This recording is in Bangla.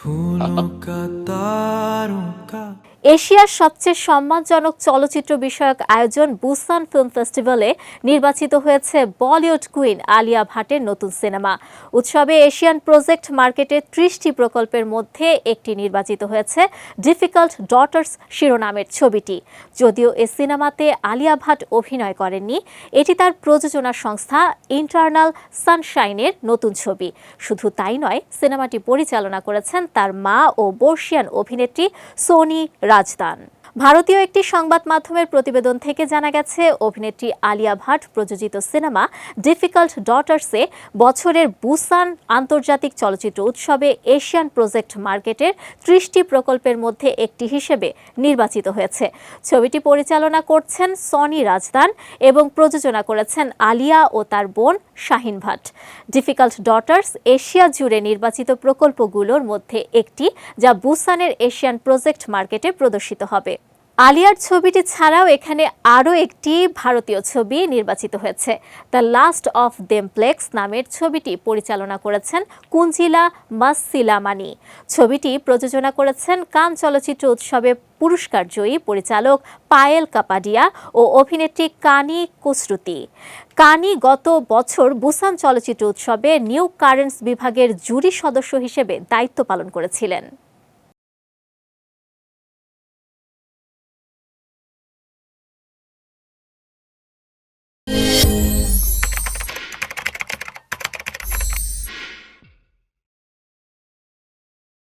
फूलों का तारों का এশিয়ার সবচেয়ে সম্মানজনক চলচ্চিত্র বিষয়ক আয়োজন বুসান ফিল্ম ফেস্টিভ্যালে নির্বাচিত হয়েছে বলিউড কুইন আলিয়া ভাটের নতুন সিনেমা। উৎসবে এশিয়ান প্রজেক্ট মার্কেটের ত্রিশটি প্রকল্পের মধ্যে একটি নির্বাচিত হয়েছে ডিফিকাল্ট ডটার্স শিরোনামের ছবিটি। যদিও এ সিনেমাতে আলিয়া ভাট অভিনয় করেননি, এটি তার প্রযোজনা সংস্থা ইন্টারনাল সানশাইনের নতুন ছবি। শুধু তাই নয়, সিনেমাটি পরিচালনা করেছেন তার মা ও বর্ষিয়ান অভিনেত্রী সোনি রাজদান ভারতীয় একটি সংবাদ মাধ্যমের প্রতিবেদন থেকে জানা গেছে, অভিনেত্রী আলিয়া ভাট প্রযোজিত সিনেমা ডিফিকাল্ট ডটার্সে বছরের বুসান আন্তর্জাতিক চলচ্চিত্র উৎসবে এশিয়ান প্রজেক্ট মার্কেটের ত্রিশটি প্রকল্পের মধ্যে একটি হিসেবে নির্বাচিত হয়েছে। ছবিটি পরিচালনা করছেন সনি রাজদান এবং প্রযোজনা করেছেন আলিয়া ও তার বোন Shaheen Bhatt. Difficult daughters Asia জুড়ে নির্বাচিত প্রকল্পগুলোর মধ্যে একটি, যা বুসানের এশিয়ান প্রজেক্ট মার্কেটে প্রদর্শিত হবে। আলিয়ার ছবিটি ছাড়াও এখানে আরও একটি ভারতীয় ছবি নির্বাচিত হয়েছে। দ্য লাস্ট অফ দেমপ্লেক্স নামের ছবিটি পরিচালনা করেছেন কুঞ্জিলা মাসিলামানি ছবিটি প্রযোজনা করেছেন কান চলচ্চিত্র উৎসবে পুরস্কার জয়ী পরিচালক পায়েল কাপাডিয়া ও অভিনেত্রী কানি কুসরুতি। কানি গত বছর বুসান চলচ্চিত্র উৎসবে নিউ কারেন্টস বিভাগের জুরি সদস্য হিসেবে দায়িত্ব পালন করেছিলেন।